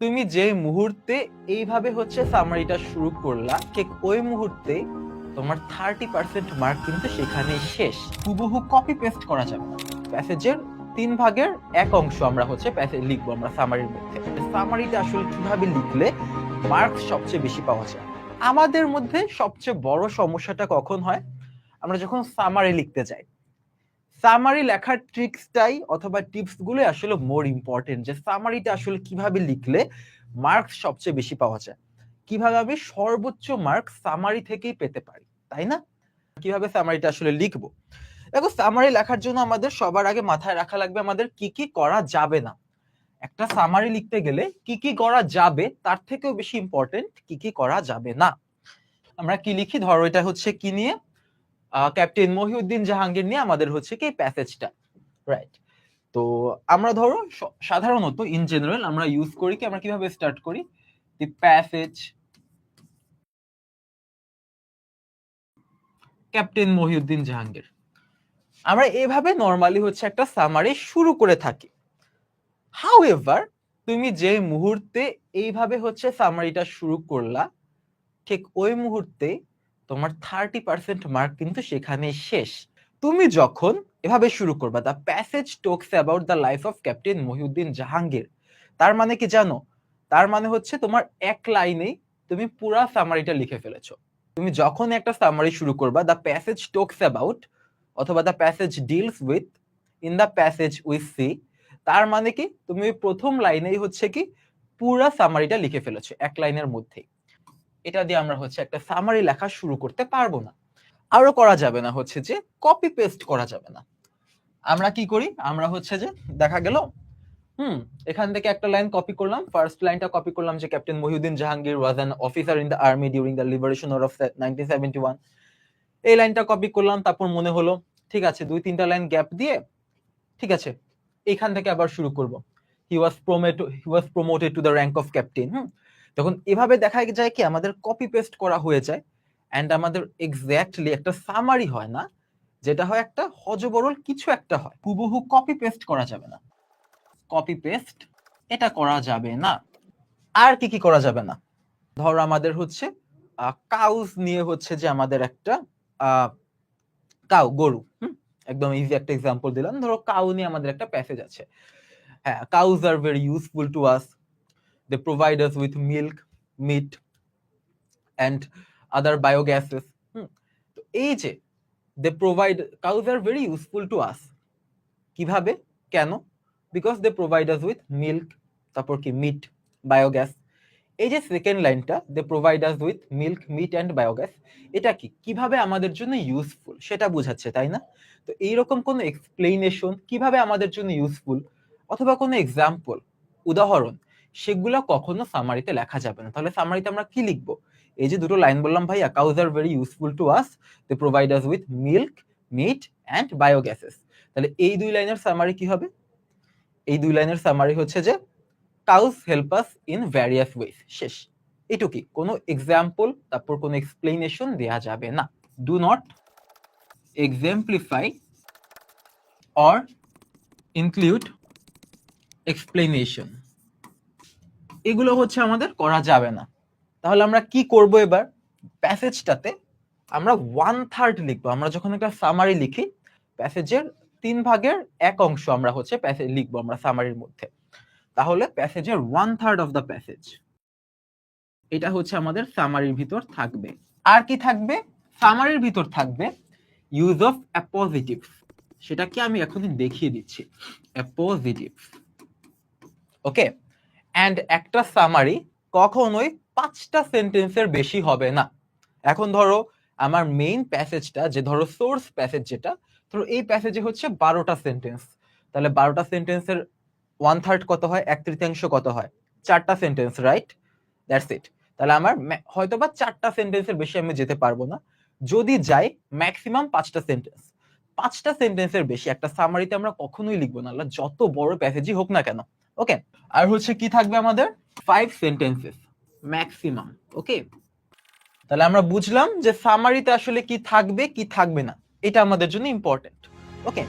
তুমি যে মুহূর্তে এইভাবে হচ্ছে সামারিটা শুরু করলা, ঠিক ওই মুহূর্তে তোমার থার্টি পার্সেন্ট মার্ক কিন্তু সেখানে শেষ। হুবহু কপি পেস্ট করা যাবে প্যাসেজের তিন ভাগের এক অংশ আমরা হচ্ছে প্যাসেজ লিখব আমরা সামারির মধ্যে। সামারিটা আসলে কীভাবে লিখলে মার্ক সবচেয়ে বেশি পাওয়া যায়? আমাদের মধ্যে সবচেয়ে বড় সমস্যাটা কখন হয়? আমরা যখন সামারি লিখতে যাই সামারি লেখার ট্রিক্সটাই অথবা টিপসগুলো আসলে মোর ইম্পর্টেন্ট যে সামারিটা আসলে কীভাবে লিখলে মার্কস সবচেয়ে বেশি পাওয়া যায়। কীভাবে আমি সর্বোচ্চ মার্কস সামারি থেকেই পেতে পারি, তাই না? কীভাবে সামারিটা আসলে লিখব? দেখো সামারি লেখার জন্য আমাদের সবার আগে মাথায় রাখা লাগবে আমাদের কি কি করা যাবে না। একটা সামারি লিখতে গেলে কি কি করা যাবে, তার থেকেও বেশি ইম্পর্টেন্ট কি কি করা যাবে না। আমরা কি লিখি? ধরো এটা হচ্ছে কি নিয়ে? ক্যাপ্টেন মহিউদ্দিন জাহাঙ্গীর নিয়ে আমাদের হচ্ছে কি প্যাসেজটা। রাইট তো আমরা ধরো সাধারণত ইন জেনারেল আমরা ইউজ করি কি, আমরা কীভাবে স্টার্ট করি? The passage captain Mohiuddin Jahangir. আমরা এভাবে নর্মালি হচ্ছে একটা সামারি শুরু করে থাকি। হাউ এভার তুমি যে মুহূর্তে এইভাবে হচ্ছে সামারিটা শুরু করলা, ঠিক ওই মুহূর্তে তোমার থার্টি পার্সেন্ট মার্ক কিন্তু সেখানে শেষ। তুমি যখন এভাবে শুরু করবা the passage talks about the life of captain Mohiuddin Jahangir. তার মানে কি জানো? তার মানে হচ্ছে তোমার এক লাইনেই তুমি পুরা সামারিটা লিখে ফেলেছো। তুমি যখন একটা সামারি শুরু করবা দ্য প্যাসেজ টোকস অ্যাবাউট অথবা the passage deals with in the passage with see তার মানে কি? তুমি প্রথম লাইনেই হচ্ছে কি? পুরা সামারিটা লিখে ফেলেছো, এক লাইনের মধ্যেই। এটা দিয়ে আমরা হচ্ছে একটা সামারি লেখা শুরু করতে পারব না। আরও করা যাবে না হচ্ছে যে কপি পেস্ট করা যাবে না। আমরা কি করি? আমরা হচ্ছে যে দেখা গেল, হুম, এখান থেকে একটা লাইন কপি করলাম। ফার্স্ট লাইনটা কপি করলাম যে captain Mohiuddin Jahangir was an officer in the army during the liberation of nineteen seventy one এই লাইনটা কপি করলাম, তারপর মনে হলো, ঠিক আছে, দুই তিনটা লাইন গ্যাপ দিয়ে, ঠিক আছে, এখান থেকে আবার শুরু করব। He was promote he was promoted to the rank of captain hmm. তখন এভাবে দেখা যায় কি, আমাদের কপি পেস্ট করা হয়ে যায় অ্যান্ড আমাদের এক্স্যাক্টলি একটা সামারি হয় না, যেটা হয় একটা হজবরল কিছু একটা হয়। হুবহু কপি পেস্ট করা যাবে না। কপি পেস্ট এটা করা যাবে না। আর কি কি করা যাবে না? ধরো আমাদের হচ্ছে কাউজ নিয়ে হচ্ছে যে আমাদের একটা কাউ গরু একদম ইজি একটা এক্সাম্পল দিলাম। ধরো কাউ নিয়ে আমাদের একটা প্যাসেজ আছে। হ্যাঁ cows are very useful to us they provide us with milk meat and other biogases তো এই যে they provide cows are very useful to us কীভাবে? কেন? Because they provide us with milk তারপর কি মিট বায়োগ্যাস এই যে second লাইনটা they provide us with milk meat and biogas এটা কি? কীভাবে আমাদের জন্য ইউজফুল সেটা বোঝাচ্ছে, তাই না? তো এইরকম কোনো এক্সপ্লেনেশন কীভাবে আমাদের জন্য ইউজফুল অথবা কোনো এক্সাম্পল উদাহরণ সেগুলো কখনো সামারিতে লেখা যাবে না। তাহলে সামারিতে আমরা কি লিখব? এই যে দুটো লাইন বললাম ভাইয়া cows are very useful to us they provide us with milk meat and biogases তাহলে এই দুই লাইনের সামারি কি হবে? এই দুই লাইনের সামারি হচ্ছে যে cows help us in various ways শেষ। এটুকি কোনো এক্সাম্পল তারপর কোনো এক্সপ্লেনেশন দেয়া যাবে না। Do not exemplify or include explanation এগুলো হচ্ছে আমাদের করা যাবে না। তাহলে আমরা কি করব এবার? প্যাসেজটাতে আমরা ওয়ান থার্ড লিখব। আমরা যখন একটা সামারি লিখি, প্যাসেজের তিন ভাগের এক অংশ আমরা হচ্ছে প্যাসেজ লিখব আমরা সামারির মধ্যে। তাহলে প্যাসেজের one third of the passage এটা হচ্ছে আমাদের সামারির ভিতর থাকবে। আর কি থাকবে? সামারির ভিতর থাকবে ইউজ অফ অ্যাপোজিটিভ সেটা কি আমি এখনই দেখিয়ে দিচ্ছি। অ্যাপোজিটিভ ওকে অ্যান্ড একটা সামারি কখনোই পাঁচটা সেন্টেন্সের বেশি হবে না। এখন ধরো, আমার মেইন প্যাসেজটা যে ধরো সোর্স প্যাসেজ যেটা, ধরো এই প্যাসেজে হচ্ছে বারোটা সেন্টেন্স তাহলে বারোটা সেন্টেন্সের ওয়ান থার্ড কত হয়? এক তৃতীয়াংশ কত হয়? চারটা সেন্টেন্স রাইট দ্যাটস ইট তাহলে আমার মা- হয়তোবা চারটা সেন্টেন্সের বেশি আমি যেতে পারব না। যদি যাই ম্যাক্সিমাম পাঁচটা সেন্টেন্স পাঁচটা সেন্টেন্সের বেশি, একটা সামারিতে আমরা কখনোই লিখব না। যত বড় প্যাসেজই হোক না কেন। ওকে আর হচ্ছে কি থাকবে আমাদের? ফাইভ সেন্টেন্সেস ম্যাক্সিমাম ওকে তাহলে আমরা বুঝলাম যে সামারিতে আসলে কি থাকবে কি থাকবে না। এটা আমাদের জন্য ইম্পর্টেন্ট ওকে